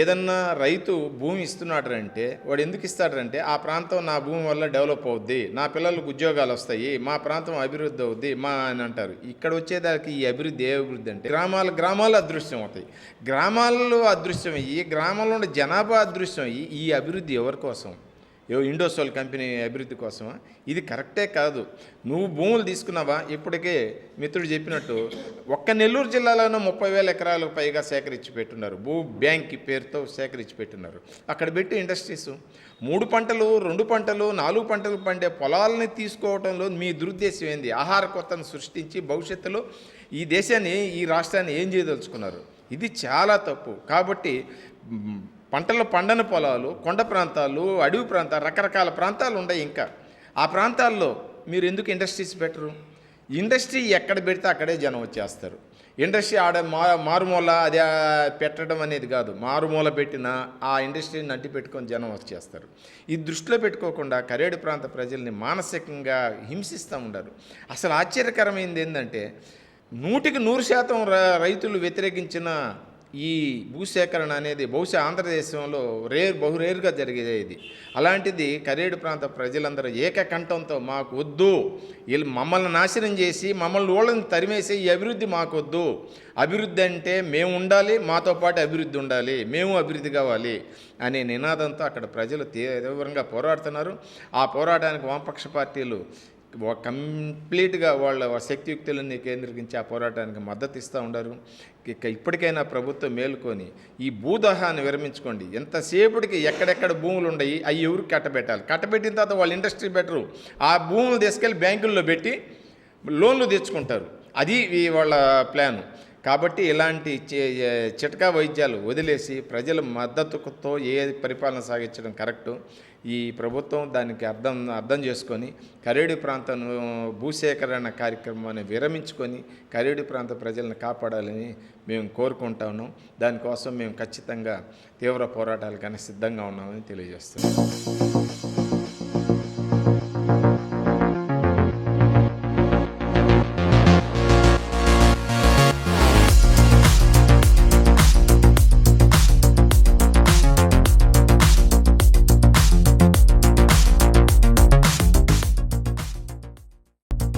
ఏదన్నా రైతు భూమి ఇస్తున్నాడంటే వాడు ఎందుకు ఇస్తాడంటే ఆ ప్రాంతం నా భూమి వల్ల డెవలప్ అవుద్ది నా పిల్లలకు ఉద్యోగాలు వస్తాయి మా ప్రాంతం అభివృద్ధి అవుద్ది మా అని అంటారు. ఇక్కడ వచ్చేదానికి ఈ అభివృద్ధి ఏ అభివృద్ధి అంటే గ్రామాల గ్రామాలు అదృశ్యం అవుతాయి. గ్రామాల్లో అదృశ్యం అయ్యి గ్రామంలో ఉండే జనాభా అదృశ్యం అయ్యి ఈ అభివృద్ధి ఎవరి కోసం? ఏ ఇండోసోల్ కంపెనీ అభివృద్ధి కోసమా? ఇది కరెక్టే కాదు. నువ్వు భూములు తీసుకున్నావా? ఇప్పటికే మిత్రుడు చెప్పినట్టు ఒక్క నెల్లూరు జిల్లాలోనే ముప్పై వేల ఎకరాలకు పైగా సేకరించి పెట్టున్నారు. భూ బ్యాంక్ పేరుతో సేకరించి పెట్టున్నారు. అక్కడ పెట్టి ఇండస్ట్రీస్ మూడు పంటలు రెండు పంటలు నాలుగు పంటలు పండే పొలాలని తీసుకోవడంలో మీ దురుద్దేశం ఏంది? ఆహార కొత్తను సృష్టించి భవిష్యత్తులో ఈ దేశాన్ని ఈ రాష్ట్రాన్ని ఏం చేయదలుచుకున్నారు? ఇది చాలా తప్పు. కాబట్టి పంటలు పండని పొలాలు కొండ ప్రాంతాలు అడవి ప్రాంతాలు రకరకాల ప్రాంతాలు ఉన్నాయి ఇంకా. ఆ ప్రాంతాల్లో మీరు ఎందుకు ఇండస్ట్రీస్ పెట్టరు ఇండస్ట్రీ ఎక్కడ పెడితే అక్కడే జనం వచ్చేస్తారు. ఇండస్ట్రీ ఆడ మా మారుమూల అది పెట్టడం అనేది కాదు. మారుమూల పెట్టిన ఆ ఇండస్ట్రీని అడ్డు పెట్టుకొని జనం వచ్చేస్తారు. ఈ దృష్టిలో పెట్టుకోకుండా కరేడు ప్రాంత ప్రజల్ని మానసికంగా హింసిస్తూ ఉండరు. అసలు ఆశ్చర్యకరమైనది ఏంటంటే నూటికి నూరు శాతం రైతులు వ్యతిరేకించిన ఈ భూసేకరణ అనేది బహుశా ఆంధ్రదేశంలో రేర్ బహురేరుగా జరిగేది. ఇది అలాంటిది కరేడు ప్రాంత ప్రజలందరూ ఏకకంఠంతో మాకు వద్దు వీళ్ళు మమ్మల్ని నాశనం చేసి మమ్మల్ని ఊళ్ళని తరిమేసి ఈ అభివృద్ధి మాకు వద్దు అభివృద్ధి అంటే మేము ఉండాలి మాతో పాటు అభివృద్ధి ఉండాలి మేము అభివృద్ధి కావాలి అనే నినాదంతో అక్కడ ప్రజలు తీవ్రంగా పోరాడుతున్నారు. ఆ పోరాటానికి వామపక్ష పార్టీలు కంప్లీట్గా వాళ్ళ శక్తియుక్తులన్నీ కేంద్రీకరించి ఆ పోరాటానికి మద్దతు ఇస్తూ ఉండరు. ఇక ఇప్పటికైనా ప్రభుత్వం మేలుకొని ఈ భూదహాన్ని విరమించుకోండి. ఎంతసేపటికి ఎక్కడెక్కడ భూములు ఉన్నాయి అవి ఎవరికి కట్టబెట్టాలి? కట్టబెట్టిన తర్వాత వాళ్ళు ఇండస్ట్రీ బెటరు. ఆ భూములు తీసుకెళ్ళి బ్యాంకుల్లో పెట్టి లోన్లు తెచ్చుకుంటారు. అది వాళ్ళ ప్లాను. కాబట్టి ఇలాంటి చి- చిట్కా వైద్యాలు వదిలేసి ప్రజల మద్దతుతో ఏ పరిపాలన సాగించడం కరెక్టు? ఈ ప్రభుత్వం దానికి అర్థం అర్థం చేసుకొని కరేడు ప్రాంతం భూసేకరణ కార్యక్రమాన్ని విరమించుకొని కరేడు ప్రాంత ప్రజలను కాపాడాలని మేము కోరుకుంటాను దానికోసం మేము ఖచ్చితంగా తీవ్ర పోరాటాలకైనా సిద్ధంగా ఉన్నామని తెలియజేస్తున్నాం.